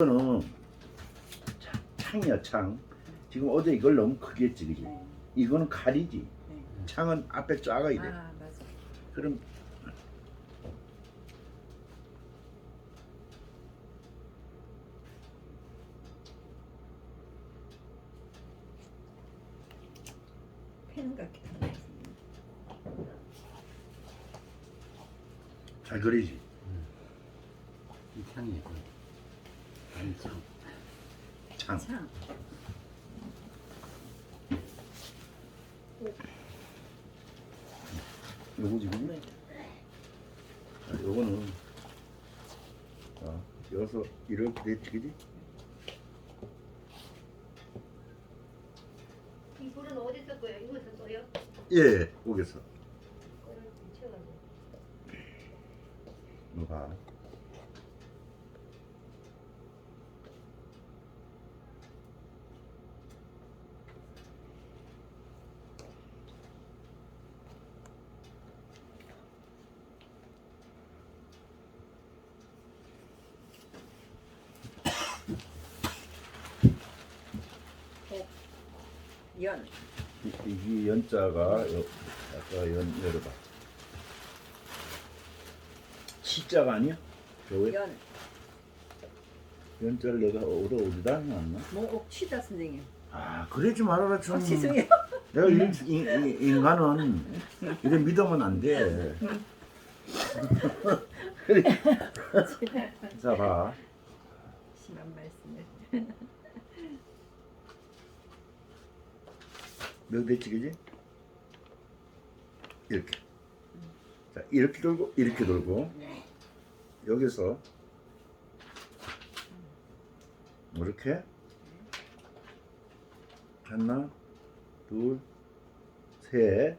이거는 차- 창이야 창. 지금 어제 이걸 너무 크게 했지 그지? 네. 이거는 칼이지. 네. 창은 앞에 작아야 돼. 아 맞아. 그럼 펜 하네. 잘 그리지. 이 향이 예뻐 참 창. 참. 요거 지금. 자, 요거는 자, 여기서 이렇게 그지? 이 불은 어디서 꺼요? 이곳에서 꺼요? 예, 거기서. 꺼를 붙여가지고. 이거 봐. 연. 이, 이 연 자가 요, 아까 연 열어봐. 시자가 아니야? 저왜 연. 연자를 내가 얻어 어디다 해놨나? 뭐 옥치다 선생님. 아 그러지 말아라 좀. 아 죄송해요. 내가 이, 이, 이, 인간은 이래 믿으면 안 돼. 그래. 자 봐. 심한 말씀을. 몇 대치 그지? 이렇게. 자 이렇게 돌고 이렇게 돌고 네. 여기서 이렇게 하나 둘 셋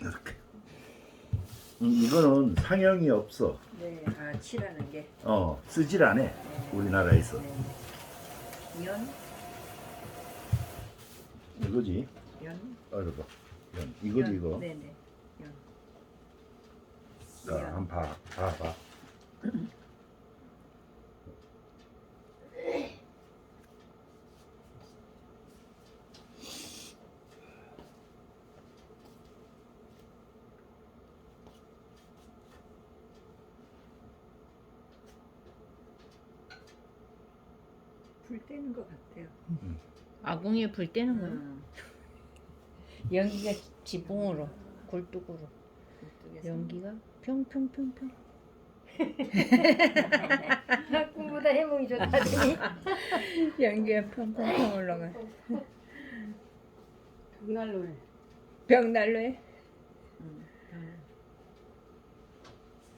이렇게 음, 이거는 상형이 없어 네. 아 칠하는 게. 어 쓰질 않아 네. 우리나라에서 네. 연. 이거지 연. 어려봐 연. 이거지 연. 이거 네네. 연. 자, 한번 봐, 봐, 봐. 불 때는 것 같아요. 아궁이에 불 때는 거예요. 음. 연기가 지붕으로 굴뚝으로. 연기가 평평평평 꿈보다 해몽이 좋다더니. 연기가 평평평 올라가 벽난로에. 벽난로에 음. 음.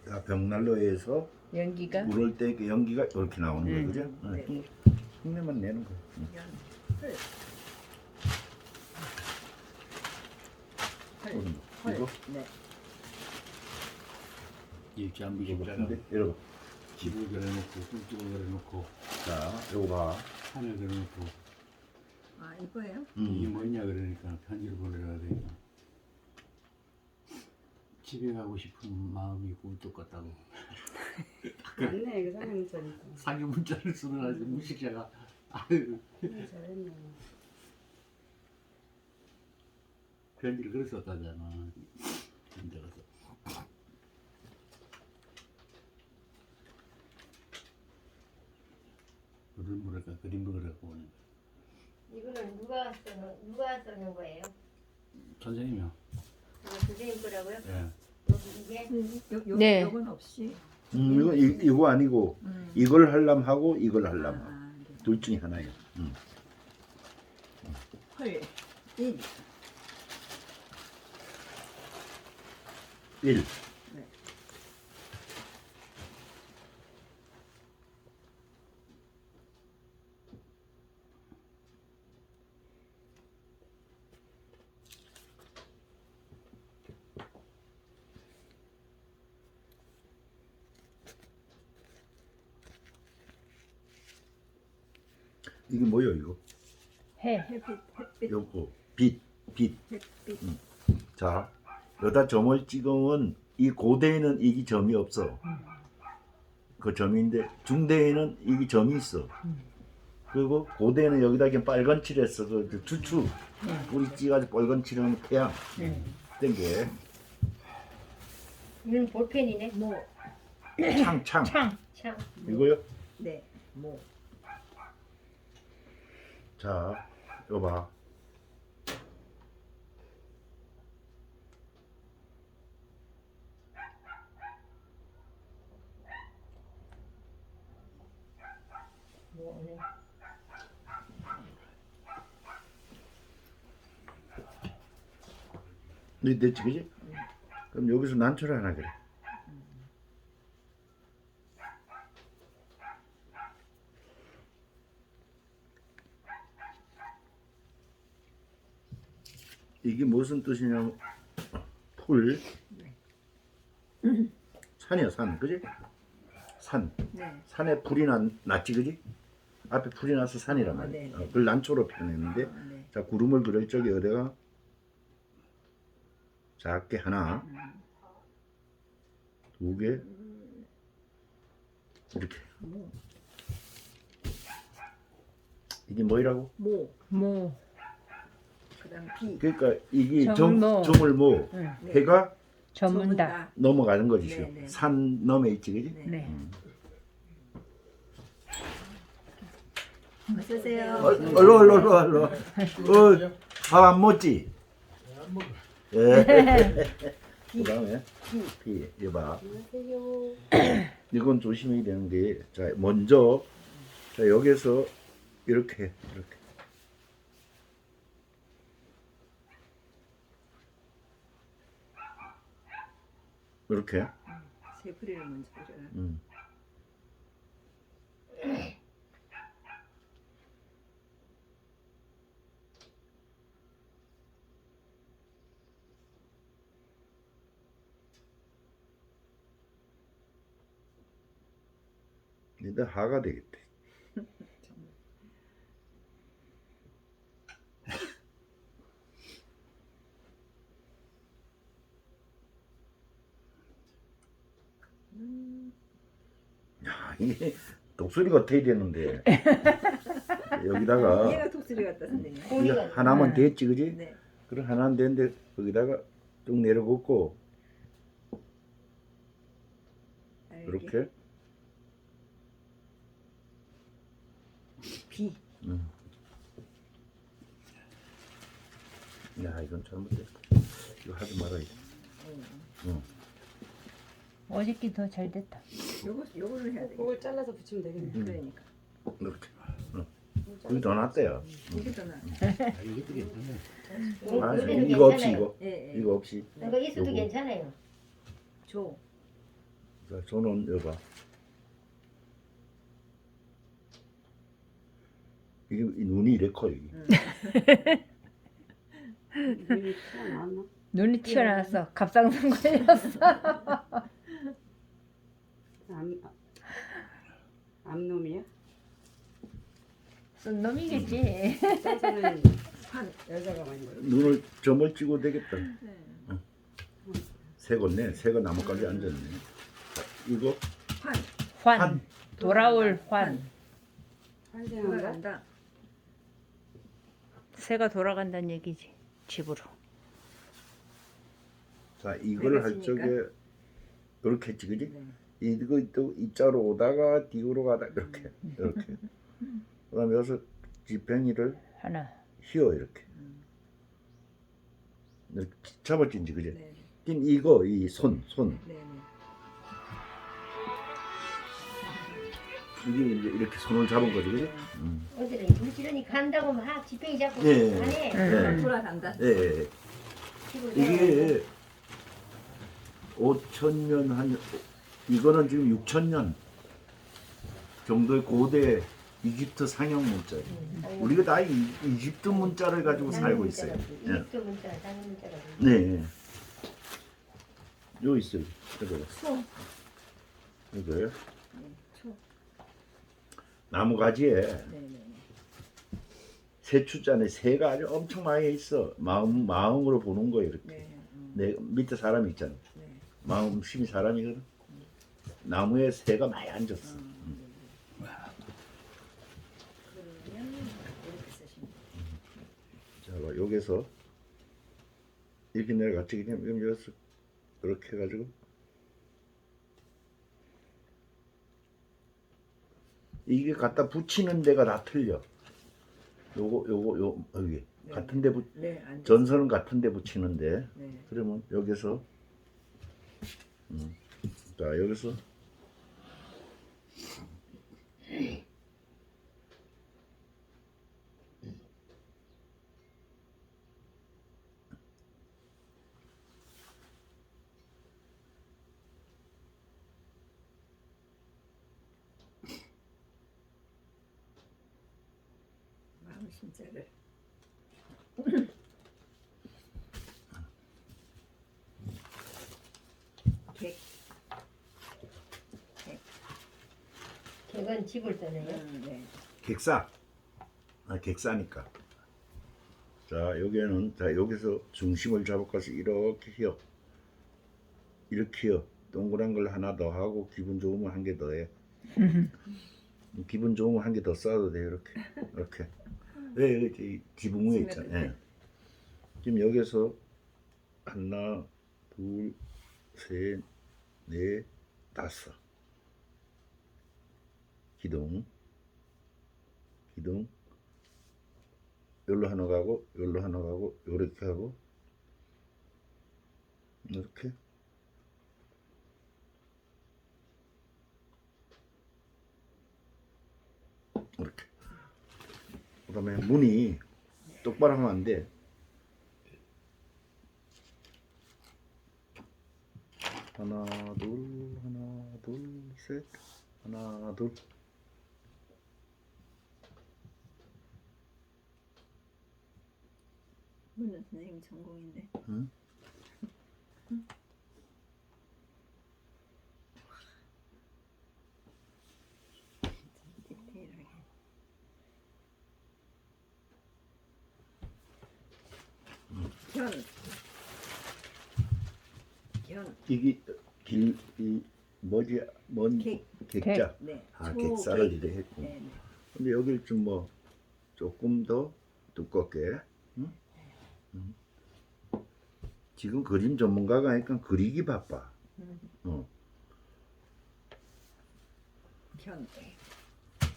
자, 벽난로에서 연기가 물을 때그 연기가 이렇게 나오는 거예요, 음. 그죠? 네. 응. 흉내만 내는 거예요. 응. 이거 네. 이렇게 안 이거 비쉽잖아. 같은데, 이러고. 집을 그려놓고 꿀뚝을 그려놓고 자, 요거 봐. 산을 그려놓고 아 이거예요? 이게 음. 뭐냐 그러니까 편지를 보내라 되니까 집에 가고 싶은 마음이 꿀뚝 같다고 맞네, 그 사람 소리가. 사기 문자를 쓰는 아주 무식자가 아유 잘했네. 편지를 그래서 썼다잖아 군대 가서 물을 물을까 그림을 그려갖고 오는 거야. 이거는 누가 쓰는, 누가 쓰는 거예요? 선생님이요 아, 선생님 거라고요? 예. 여기 이게? 요, 요, 네. 요건 없이. 음, 이거, 이, 이거 아니고, 음. 이걸 할람 하고, 이걸 할람 하고. 아, 네. 둘 중에 하나예요. 음. 헐. 일. 1. 네. 이게 뭐예요, 이거? 해 요거, 빛. 빛. 햇빛. 자, 여기다 점을 찍으면 이 고대에는 이게 점이 없어. 그 점인데 중대에는 이게 점이 있어. 그리고 고대에는 여기다 그냥 빨간 칠했어. 그 추추. 우리 찌가지고 빨간 칠하면 태양. 땡게 이건 볼펜이네. 모. 창, 창. 창. 참. 이거요? 네. 모. 자, 이거 봐. 네, 됐지, 그지? 그럼 여기서 난초를 하나 그래. 이게 무슨 뜻이냐면 풀 산이야 산 그지? 산 네. 산에 불이 난, 났지 그지? 앞에 불이 나서 산이란 아, 말이야 네. 어, 그걸 난초로 표현했는데 아, 네. 자 구름을 그릴 적에 어디가 작게 하나 두 개 이렇게 모. 이게 뭐이라고? 모. 모. 그다음 비. 그러니까 이게 점, 점을모. 점을 모 응. 네. 해가 저문다. 넘어가는 거지 네, 지금 네. 산 넘에 있지 그지? 네. 네. 어서 오세요. 어, 얼로 얼로 얼로 얼로 어, 밥 안 먹지? 예. 그 다음에 피 이거 봐 안녕하세요. 이건 조심해야 되는 게, 자, 먼저, 자, 여기서 이렇게, 이렇게. 이렇게. 세풀이를 먼저 뿌려요. 음. 일단 하가 되겠대. 야, 이게 독수리가 어떻게 되는데. 여기다가 얘가 독수리 같다 선생님. 이게 고리가 하나만 됐지, 그지? 네. 그럼 하나는 됐는데 거기다가 쭉 내려갖고 알게. 이렇게 비. 음. 야 이건 잘못됐다 이거 하지 말아야 돼 어저께 더 잘 됐다. 요거 요거를 해야 돼. 그걸 잘라서 붙이면 되겠네. 그러니까. 이렇게 어. 그게 더 낫대요 이게 더 나. 아, 이것도 괜찮네. 아, 여기는 이거 없이 괜찮아요. 이거 예, 예. 이거 없이 이거 있어도 요거. 괜찮아요. 조. 자, 저는 여봐 이게 이 눈이 이래 커 여기 눈이 튀어나왔나? 눈이 튀어나왔어. 갑상선 걸렸어. 암, 암놈이야? 쓴 놈이겠지. 여자가 많이. 눈을 점을 찍어도 되겠다 네. 새거네 새거 나뭇가지 앉았네 자, 이거 환. 환. 한 돌아올 환. 환생한가? 돌아간다. 새가 돌아간다는 얘기지. 집으로. 자 이걸 할 적에 했지 그지? 네. 이거 또 이자로 오다가 뒤로 가다 이렇게 이렇게 그다음에 여기서 지팽이를 하나. 휘어 이렇게 이렇게 잡아진지 그지? 네. 낀 이거 이 손손 네. 네. 이게 이제 이렇게 손을 잡은 거지 그지? 음. 어디를 물지런히 간다고 막 지팡이 잡고 예. 가네. 예. 돌아간다. 예, 예. 집을 이게 5천 년한 이거는 지금 6천 년 정도의 고대 이집트 상형 문자예요. 내려가고. 우리가 다 이, 이집트 문자를 가지고 상용 살고 있어요. 문자가, 예. 이집트 문자, 상용 문자가. 네. 요 있어요. 이거. 소. 이거요. 네. 초. 나무 가지에 네. 네. 네. 세추잔에 새가 아주 엄청 많이 있어. 마음 마음으로 보는 거예요. 이렇게. 네. 음, 내 밑에 사람이 있잖아. 네. 마음 심이 사람이거든. 나무에 새가 많이 앉았어. 음. 이렇게 쓰시면 자, 봐, 여기서 이렇게 내려갔지 그냥 그럼 여기서 이렇게 해가지고 이게 갖다 붙이는 데가 다 틀려. 요거 요거 요 여기 네. 같은 데 붙, 네. 안 전선은 같은 데 붙이는데 네. 그러면 여기서 음, 자 여기서 Hey. 걔건 집을 떠네요. 음, 네. 객사. 아 객사니까. 자 여기에는 자 여기서 중심을 잡아가서 이렇게 휘어. 이렇게 휘어. 동그란 걸 하나 더 하고 기분 좋으면 한 개 더 해. 기분 좋으면 한 개더 쏴도 돼 이렇게. 이렇게. 왜 여기 지붕 위에 있잖아. 예. 지금 여기서 하나 둘 셋 넷 다섯 기둥. 기둥. 여기로 하나 가고 여기로 하나 가고 요렇게 하고. 이렇게. 이렇게. 그 다음에 문이 똑바로 하면 안 돼. 하나 둘 하나 둘 셋. 하나 둘 문은 선생님 전공인데. 응? 디테일하게. 견. 견. 이게 길, 이 뭐지, 뭔 객. 객자. 네. 아, 초- 객사를 이래 했고. 네. 네. 근데 여기를 좀뭐 조금 더 두껍게. 지금 그림 전문가가 하니까 그리기 바빠. 음. 어, 견.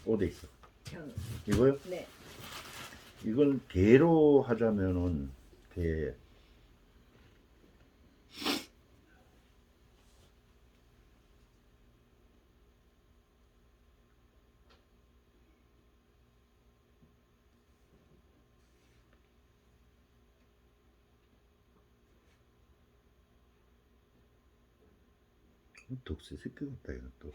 어디 있어? 견. 이거요? 네. 이걸 개로 하자면은 개. 독세 새끼 같다 이거 또.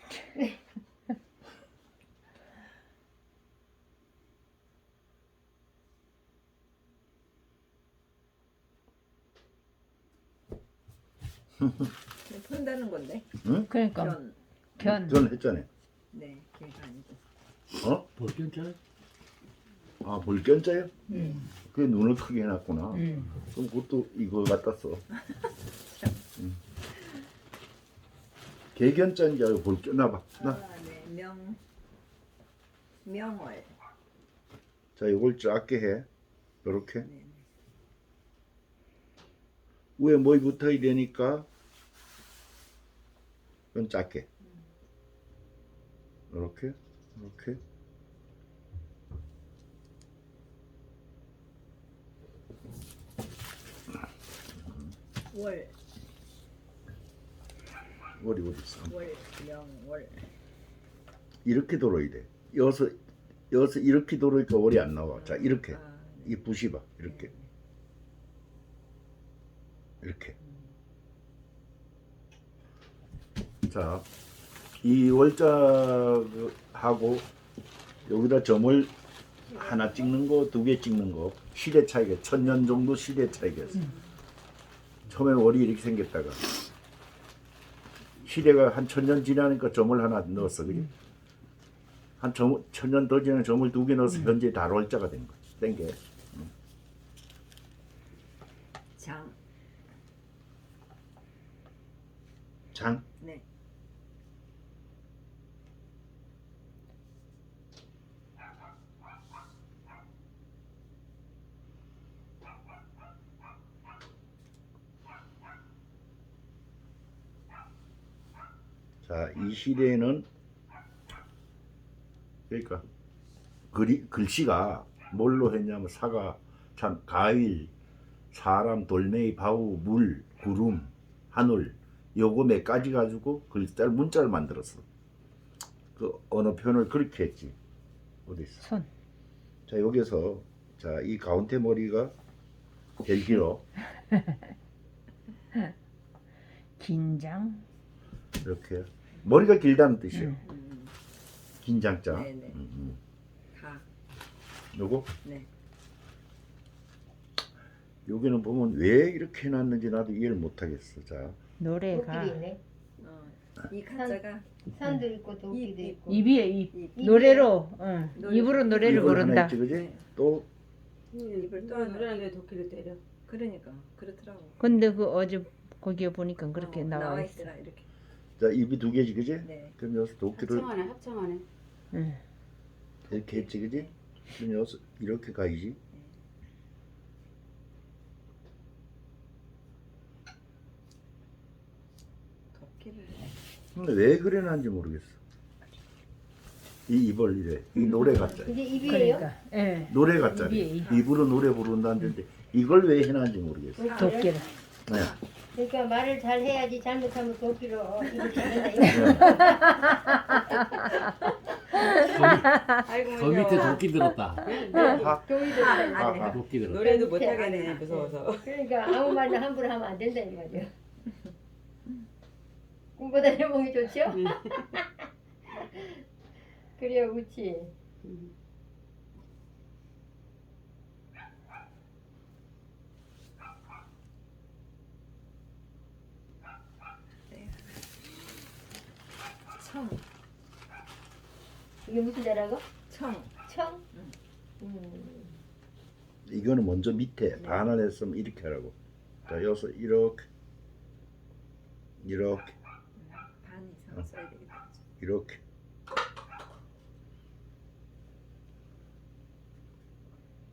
네, 푼다는 건데. 그러니까 견. 견. 전 했잖아요. 네. 걔가 아니고. 어? 볼견자 아, 볼견자요? 음. 그게 눈을 크게 해놨구나. 음. 그럼 그것도 이거 갖다 써. 응. 개견자인 줄 알고 볼견 나봐. 나. 아, 네. 명. 명월. 자, 이걸 작게 해. 요렇게. 네. 네. 위에 뭐이 붙어야 되니까 이건 작게. 요렇게. 요렇게. 월. 머리 어디 있어? 월. 명월. 이렇게 돌아야 돼. 여기서 여기서 이렇게 돌으니까 월이 안 나와. 자, 이렇게. 아, 네. 이 붓이 봐. 이렇게. 이렇게. 자, 이 월자하고 여기다 점을 하나 찍는 거, 두 개 찍는 거 시대 차이가 천년 정도 시대 차이가 있어. 처음에 월이 이렇게 생겼다가 시대가 한 천 년 지나니까 점을 하나 넣었어, 그지? 한 점, 천년 더 지나면 점을 두 개 넣어서 현재 달월자가 된 거야. 땡겨. 장. 장. 네. 자, 이 시대에는 그러니까 글이, 글씨가 뭘로 했냐면 사과, 참, 가일, 사람, 돌멩이, 바우, 물, 구름, 하늘 요거 몇 가지 가지고 글자를 문자를 만들었어. 그 언어 표현을 그렇게 했지. 어디 있어? 손. 자 여기서 자 이 가운데 머리가 제일 길어. 긴장. 이렇게 머리가 길다는 뜻이에요. 음. 음. 긴장자. 네네. 음, 음. 가. 요거 네. 여기는 보면 왜 이렇게 해놨는지 나도 이해를 못하겠어. 자 노래가 도끼도 있네. 어. 이 가짜가 산도 있고 도끼도 입, 있고. 입이에 입. 입. 노래로 응. 노래. 입으로 노래를 이걸 하나 부른다. 있지, 그지? 네. 또 입을 또또 하나. 노래하는데 도끼를 때려. 그러니까 그렇더라고. 근데 그 어제 거기에 보니까 그렇게 어, 나와 있어. 있더라 이렇게. 자, 입이 두 개지, 그지? 네. 그럼 여기서 도끼를 합창하네 합창하네. 응. 이렇게 했지, 그지? 그럼 여기서 이렇게 가야지. 도끼를. 근데 왜 그래놨는지 모르겠어. 이 입을 이래. 이 노래 같자. 이게 입이에요? 그러니까 예. 노래 입. 입으로 노래 부른다는데 이걸 왜 해놨는지 모르겠어. 도끼를. 네. 그러니까 말을 잘 해야지 잘못하면 도끼로 입을 자른다. 아이고 저 밑에 도끼 들었다. 하, 도끼도 하, 아, 하. 도끼 들었다. 노래도 밑에 못하겠네 안에. 무서워서. 그러니까 아무 말나 함부로 하면 안 된다 이 말이야. 꿈보다 해몽이 좋죠? 그래요, 그렇지. 음. 청. 이게 무슨 자라고? 청. 청? 음. 이거는 먼저 밑에 반을 했으면 이렇게 하라고. 자, 여기서 이렇게 이렇게 반 이상 써야 되겠다. 이렇게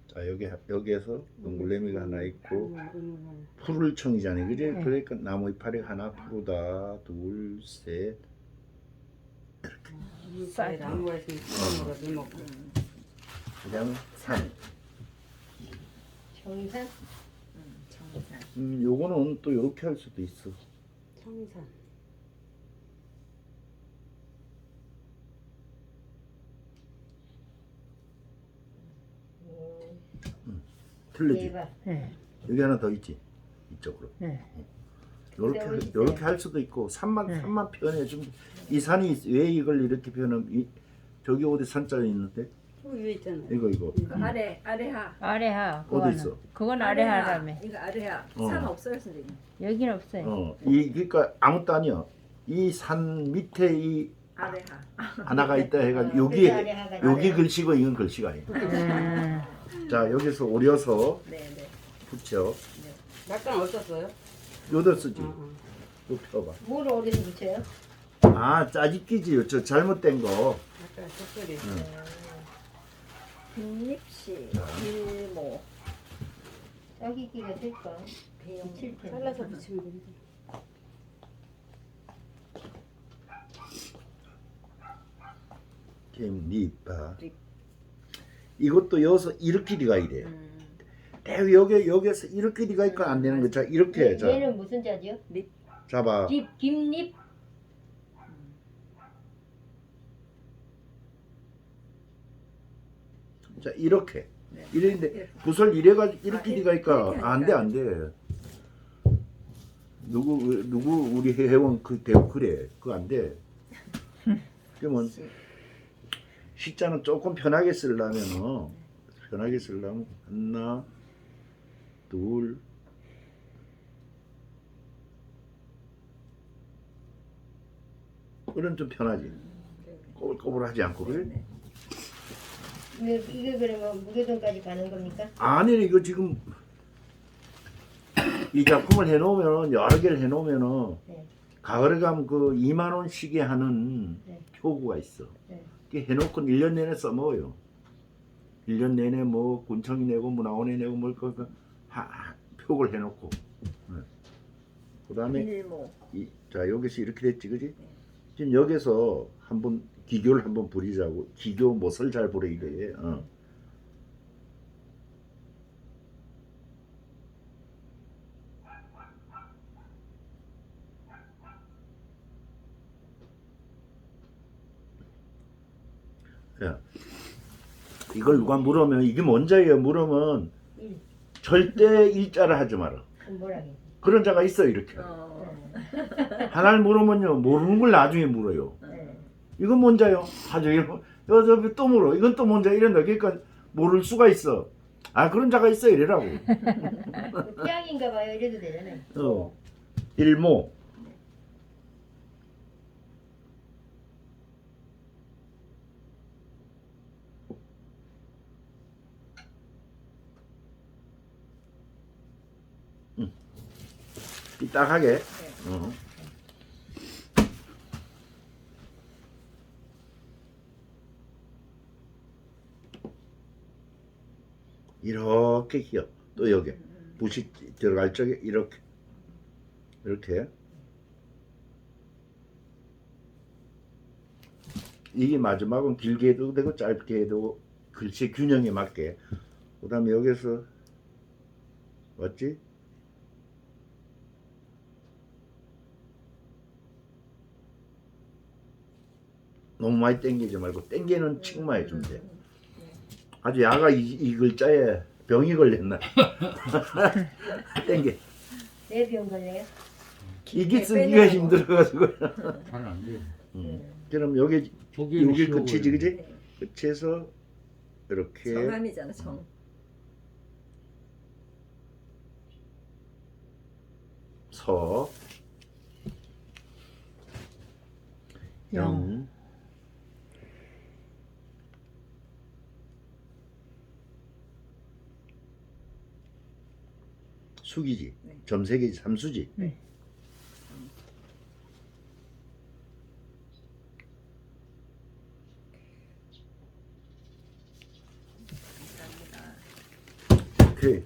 자 여기 여기에서 동글레미가 하나 있고 음, 푸를 청이잖아요, 그지? 네. 그러니까 나무 이파리 하나 푸르다 둘 셋. 음. 쌀. 나무가 있으면 푸는 거를 먹고. 음. 그다음에 산. 정산? 음. 정산. 음, 요거는 또 이렇게 할 수도 있어. 청산. 틀리지? 대박. 예. 여기 하나 더 있지 이쪽으로. 예. 글쎄요. 요렇게 할 수도 있고 산만 네. 산만 표현해 좀이 산이 왜 이걸 이렇게 표현하면 이, 저기 어디 산자 있는데 저 위에 있잖아요. 이거 이거 그 아래 아래하. 아래하. 그거는. 있어? 그건 아래하라며. 이거 아래하. 어. 산 없어요 선생님. 여기는 없어요. 어, 이 그러니까 아무것도 아니야. 이 산 밑에 이 아래하. 하나가 있다 해가지고 어, 여기 여기 아래하. 글씨고 이건 글씨가 아니야. 음. 자 여기서 오려서 네네. 붙여. 약간 어떻어요? 요더 쓰지. 요 펴봐. 뭐를 어디서 붙여요? 아 짜집기지. 저 잘못된 거. 약간 속소리. 빈립시. 자. 일모. 짜기기가 될까? 붙일 텐데. 잘라서 붙이면 됩니다. 잼니파. 립. 이것도 여기서 이렇게 리가 이래. 음. 대고 여기 여기서 이렇게 리가 있고 안 되는 거. 자 이렇게 해. 자 얘는 무슨 자지요? 잡아. 립, 김립? 자 이렇게. 네. 이랬는데. 구설 이래가지고 이렇게 아, 리가 있까 이렇게 안돼 안 돼. 누구 누구 우리 회원 그 대우 그래 그거 안 돼. 그러면 시. 시자는 조금 편하게 쓰려면 어, 편하게 쓰려면 하나 둘 그런 좀 편하지 네. 꼬불꼬불하지 않고 그래 네. 이거, 이거 그러면 무교동까지 가는 겁니까? 아니 이거 지금 이 작품을 해놓으면 여러 개를 해놓으면은 네. 가을에 가면 그 2만 원씩에 하는 네. 표구가 있어. 네. 이게 해놓고 1년 내내 써먹어요. 1년 내내 뭐 군청이 내고 문화원이 내고 뭘 그, 그, 하, 하, 표를 해놓고. 네. 그 다음에 일모. 이, 자 여기서 이렇게 됐지 그지? 지금 여기서 한번 기교를 한번 부리자고 기교 못을 잘 부리게 돼. 어. 야, 이걸 누가 물으면 이게 뭔자예요? 물으면 일. 절대 일자를 하지 마라. 그런 자가 있어 이렇게. 어. 하나를 물으면요 모르는 걸 나중에 물어요. 네. 이건 뭔자요? 이러면 여자 또 물어. 이건 또 뭔자 이런다. 그러니까 모를 수가 있어. 아 그런 자가 있어 이래라고. 뭐 태양인가 봐요. 이래도 되잖아요. 어. 일모. 응. 삐딱하게. 어. 이렇게 기어. 또 여기 붓이 들어갈 적에 이렇게 이렇게 이게 마지막은 길게 해도 되고 짧게 해도 글씨 균형에 맞게 그 다음에 여기서 맞지? 너무 많이 당기지 말고 당기는 칙만 해주면 돼 아주 야가 이, 이 글자에 병이 걸렸나 당겨 내병 걸려요? 이게 네, 쓰기가. 힘들어가지고 잘안 돼. 음. 그럼 여기 조개는 여기 끝이지. 그지? 네. 끝에서 이렇게 정함이잖아 정. 서 영. 숙이지 네. 점색이지 삼수지 네. 오케이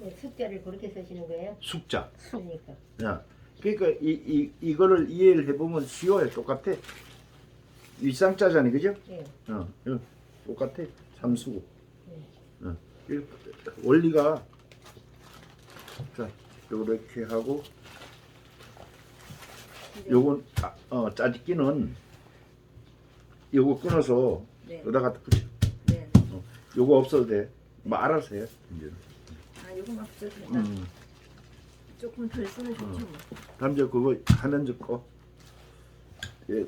네, 숫자를 그렇게 쓰시는 거예요? 숙자 그러니까. 야 그러니까 이, 이, 이거를 이해를 해보면 쉬워요 똑같아 일상자잖아 그죠? 네. 어, 어, 똑같아. 삼수고. 어, 이 원리가 자 요렇게 하고 요건 아, 어, 짜집기는 요거 끊어서 네. 여기다 갖다 붙여. 네. 요거 없어도 돼. 뭐 알아서 해. 이제. 아 요거 막 써도 된다. 음. 조금 덜 쓰면 좋죠. 뭐. 다음 저 그거 화면 적고 예,